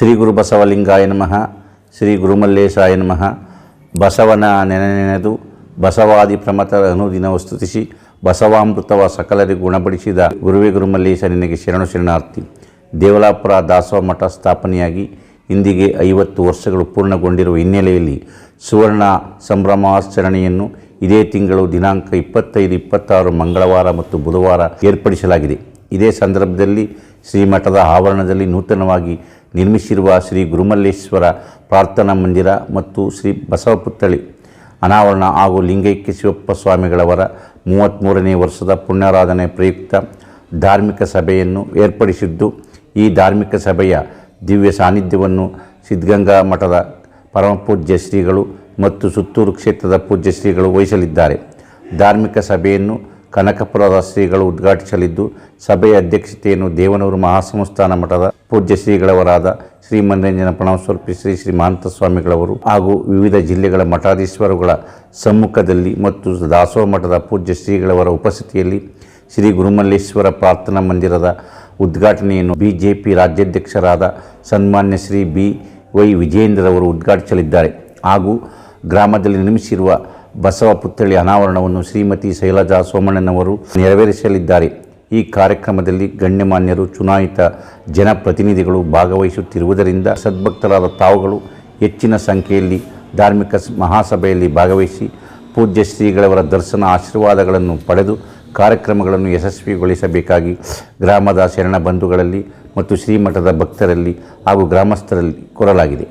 ಶ್ರೀ ಗುರು ಬಸವಲಿಂಗಾಯ ನಮಃ, ಶ್ರೀ ಗುರುಮಲ್ಲೇಶಾಯ ನಮಃ. ಬಸವನ ನೆನೆನೆನೆದು ಬಸವಾದಿ ಪ್ರಮತರ ಅನುದಿನವ ಸ್ತುತಿಸಿ, ಬಸವಾಮೃತವ ಸಕಲರಿಗೂ ಗುಣಪಡಿಸಿದ ಗುರುವೇ ಗುರುಮಲ್ಲೇಶ ನಿನಗೆ ಶರಣು ಶರಣಾರ್ಥಿ. ದೇವಲಾಪುರ ದಾಸವ ಮಠ ಸ್ಥಾಪನೆಯಾಗಿ ಇಂದಿಗೆ ಐವತ್ತು ವರ್ಷಗಳು ಪೂರ್ಣಗೊಂಡಿರುವ ಹಿನ್ನೆಲೆಯಲ್ಲಿ ಸುವರ್ಣ ಸಂಭ್ರಮಾಚರಣೆಯನ್ನು ಇದೇ ತಿಂಗಳು ದಿನಾಂಕ ಇಪ್ಪತ್ತೈದು, ಇಪ್ಪತ್ತಾರು ಮಂಗಳವಾರ ಮತ್ತು ಬುಧವಾರ ಏರ್ಪಡಿಸಲಾಗಿದೆ. ಇದೇ ಸಂದರ್ಭದಲ್ಲಿ ಶ್ರೀಮಠದ ಆವರಣದಲ್ಲಿ ನೂತನವಾಗಿ ನಿರ್ಮಿಸಿರುವ ಶ್ರೀ ಗುರುಮಲ್ಲೇಶ್ವರ ಪ್ರಾರ್ಥನಾ ಮಂದಿರ ಮತ್ತು ಶ್ರೀ ಬಸವಪುತ್ಥಳಿ ಅನಾವರಣ ಹಾಗೂ ಲಿಂಗೈಕ್ಯ ಶಿವಪ್ಪ ಸ್ವಾಮಿಗಳವರ ಮೂವತ್ತ್ಮೂರನೇ ವರ್ಷದ ಪುಣ್ಯಾರಾಧನೆ ಪ್ರಯುಕ್ತ ಧಾರ್ಮಿಕ ಸಭೆಯನ್ನು ಏರ್ಪಡಿಸಿದ್ದು, ಈ ಧಾರ್ಮಿಕ ಸಭೆಯ ದಿವ್ಯ ಸಾನ್ನಿಧ್ಯವನ್ನು ಸಿದ್ಧಗಂಗಾ ಮಠದ ಪರಮಪೂಜ್ಯ ಶ್ರೀಗಳು ಮತ್ತು ಸುತ್ತೂರು ಕ್ಷೇತ್ರದ ಪೂಜ್ಯ ಶ್ರೀಗಳು ವಹಿಸಲಿದ್ದಾರೆ. ಧಾರ್ಮಿಕ ಸಭೆಯನ್ನು ಕನಕಪುರದ ಶ್ರೀಗಳು ಉದ್ಘಾಟಿಸಲಿದ್ದು, ಸಭೆಯ ಅಧ್ಯಕ್ಷತೆಯನ್ನು ದೇವನೂರು ಮಹಾಸಂಸ್ಥಾನ ಮಠದ ಪೂಜ್ಯ ಶ್ರೀಗಳವರಾದ ಶ್ರೀ ಮನರಂಜನ ಪ್ರಣವಸ್ವರೂಪಿ ಶ್ರೀ ಶ್ರೀ ಮಹಂತ ಸ್ವಾಮಿಗಳವರು ಹಾಗೂ ವಿವಿಧ ಜಿಲ್ಲೆಗಳ ಮಠಾಧೀಶ್ವರುಗಳ ಸಮ್ಮುಖದಲ್ಲಿ ಮತ್ತು ದಾಸೋಹ ಮಠದ ಪೂಜ್ಯ ಶ್ರೀಗಳವರ ಉಪಸ್ಥಿತಿಯಲ್ಲಿ ಶ್ರೀ ಗುರುಮಲ್ಲೇಶ್ವರ ಪ್ರಾರ್ಥನಾ ಮಂದಿರದ ಉದ್ಘಾಟನೆಯನ್ನು ಬಿಜೆಪಿ ರಾಜ್ಯಾಧ್ಯಕ್ಷರಾದ ಸನ್ಮಾನ್ಯ ಶ್ರೀ ಬಿ ವೈ ವಿಜಯೇಂದ್ರರವರು ಉದ್ಘಾಟಿಸಲಿದ್ದಾರೆ ಹಾಗೂ ಗ್ರಾಮದಲ್ಲಿ ನಿರ್ಮಿಸಿರುವ ಬಸವ ಪುತ್ಥಳಿ ಅನಾವರಣವನ್ನು ಶ್ರೀಮತಿ ಶೈಲಜಾ ಸೋಮಣ್ಣನವರು ನೆರವೇರಿಸಲಿದ್ದಾರೆ. ಈ ಕಾರ್ಯಕ್ರಮದಲ್ಲಿ ಗಣ್ಯಮಾನ್ಯರು, ಚುನಾಯಿತ ಜನಪ್ರತಿನಿಧಿಗಳು ಭಾಗವಹಿಸುತ್ತಿರುವುದರಿಂದ ಸದ್ಭಕ್ತರಾದ ತಾವುಗಳು ಹೆಚ್ಚಿನ ಸಂಖ್ಯೆಯಲ್ಲಿ ಧಾರ್ಮಿಕ ಮಹಾಸಭೆಯಲ್ಲಿ ಭಾಗವಹಿಸಿ ಪೂಜ್ಯ ಶ್ರೀಗಳವರ ದರ್ಶನ ಆಶೀರ್ವಾದಗಳನ್ನು ಪಡೆದು ಕಾರ್ಯಕ್ರಮಗಳನ್ನು ಯಶಸ್ವಿಗೊಳಿಸಬೇಕಾಗಿ ಗ್ರಾಮದ ಶರಣ ಬಂಧುಗಳಲ್ಲಿ ಮತ್ತು ಶ್ರೀಮಠದ ಭಕ್ತರಲ್ಲಿ ಹಾಗೂ ಗ್ರಾಮಸ್ಥರಲ್ಲಿ ಕೋರಲಾಗಿದೆ.